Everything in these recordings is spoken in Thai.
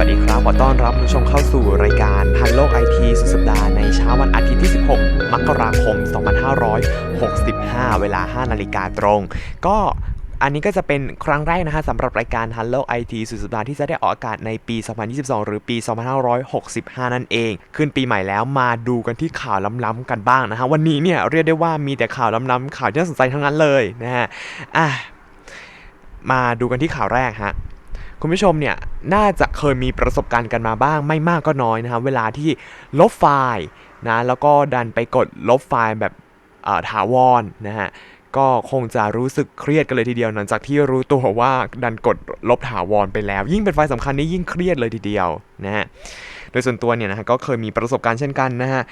วัสดีครับ ขอต้อนรับคุณผู้ชมเข้าสู่รายการทันโลกไอทีสุดสัปดาห์ในเช้าวันอาทิตย์ที่ 16 มกราคม 2565 เวลา 5 นาฬิกาตรง ก็อันนี้ก็จะเป็นครั้งแรกนะฮะสำหรับรายการทันโลกไอทีสุดสัปดาห์ที่จะได้ออกอากาศในปี 2022 หรือปี 2565 นั่นเอง ขึ้นปีใหม่แล้วมาดูกันที่ข่าวล้ำๆกันบ้างนะฮะ วันนี้เนี่ยเรียกได้ว่ามีแต่ข่าวล้ำๆข่าวที่น่าสนใจทั้งนั้นเลยนะฮะอะมาดูกันที่ข่าวแรกฮะ คุณผู้ชมเนี่ยน่าจะเคยมีประสบการณ์กันมาบ้าง ไม่มากก็น้อยนะครับเวลาที่ลบไฟล์นะแล้วก็ดันไปกดลบไฟล์แบบเอ่อถาวรนนะฮะ ก็คงจะรู้สึกเครียดกันเลยทีเดียวหลังจากที่รู้ตัวว่าดันกดลบถาวรไปแล้ว ยิ่งเป็นไฟล์สำคัญนี่ยิ่งเครียดเลยทีเดียวนะฮะโดยส่วนตัวเนี่ยนะฮะก็เคยมีประสบการณ์เช่นกันนะฮะ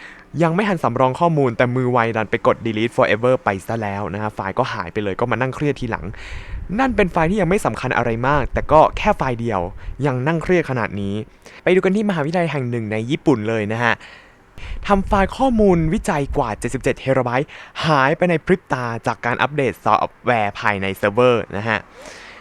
ยังไม่ทันสำรองข้อมูลแต่มือไวดันไปกด delete forever ไปซะแล้วนะฮะไฟล์ก็หายไปเลยก็มานั่งเครียดทีหลัง นั่นเป็นไฟล์ที่ยังไม่สำคัญอะไรมาก แต่ก็แค่ไฟล์เดียวยังนั่งเครียดขนาดนี้ ไปดูกันที่มหาวิทยาลัยแห่งหนึ่งในญี่ปุ่นเลยนะฮะ ทำไฟล์ข้อมูลวิจัยกว่า 77 เทราไบต์หายไปในพริบตาจากการอัปเดตซอฟต์แวร์ภายในเซิร์ฟเวอร์นะฮะ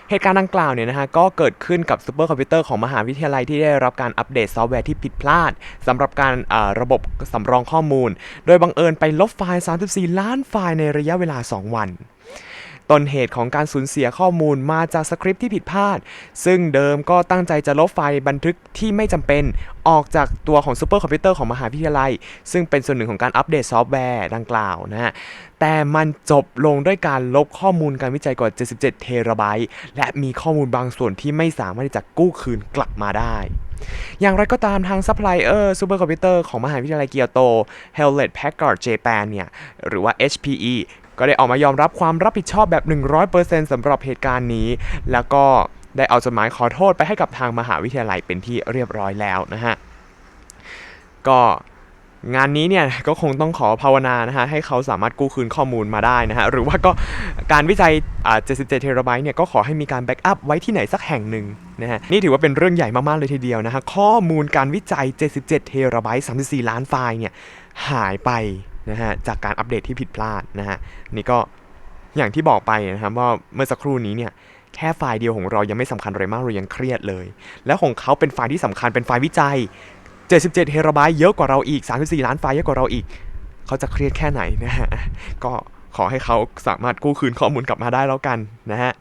เหตุการณ์ดังกล่าวเนี่ยนะฮะก็เกิดขึ้นกับซูเปอร์คอมพิวเตอร์ของมหาวิทยาลัยที่ได้รับการอัปเดตซอฟต์แวร์ที่ผิดพลาดสำหรับการระบบสำรองข้อมูล โดยบังเอิญไปลบไฟล์ 34 ล้านไฟล์ในระยะเวลา 2 วัน ต้นเหตุของการสูญเสียข้อมูลมาจากสคริปต์ที่ผิดพลาด ซึ่งเดิมก็ตั้งใจจะลบไฟล์บันทึกที่ไม่จำเป็นออกจากตัวของซูเปอร์คอมพิวเตอร์ของมหาวิทยาลัย ซึ่งเป็นส่วนหนึ่งของการอัปเดตซอฟต์แวร์ดังกล่าวนะฮะแต่มันจบลงด้วยการลบข้อมูลการวิจัยกว่า 77 เทราไบต์และมีข้อมูลบางส่วนที่ไม่สามารถที่จะกู้คืนกลับมาได้อย่างไรก็ตามทางซัพพลายเออร์ซูเปอร์คอมพิวเตอร์ของมหาวิทยาลัยเกียวโต Hewlett Packard Japan เนี่ย หรือว่า HPE ก็ได้ออกมายอมรับความรับผิดชอบแบบ 100%สำหรับเหตุการณ์นี้ แล้วก็ได้เอาจดหมายขอโทษไปให้กับทางมหาวิทยาลัยเป็นที่เรียบร้อยแล้วนะฮะ ก็งานนี้เนี่ยก็คงต้องขอภาวนานะฮะให้เขาสามารถกู้คืนข้อมูลมาได้นะฮะหรือว่าก็การวิจัยอ่า77เทราไบต์เนี่ยก็ขอให้มีการแบ็กอัพไว้ที่ไหนสักแห่งหนึ่งนะฮะนี่ถือว่าเป็นเรื่องใหญ่มากๆเลยทีเดียวนะฮะข้อมูลการวิจัย 77เทราไบต์34 ล้านไฟล์เนี่ยหายไป นะฮะจากการอัปเดตที่ผิดพลาดนะฮะนี่ก็อย่างที่บอกไปนะครับว่าเมื่อสักครู่นี้เนี่ยแค่ไฟล์เดียวของเรายังไม่สำคัญอะไรมากเรายังเครียดเลย แล้วของเขาเป็นไฟล์ที่สำคัญเป็นไฟล์วิจัย 77เทราไบต์เยอะกว่าเราอีก 34 ล้านไฟล์เยอะกว่าเราอีก เขาจะเครียดแค่ไหนนะฮะก็ขอให้เขาสามารถกู้คืนข้อมูลกลับมาได้แล้วกันนะฮะ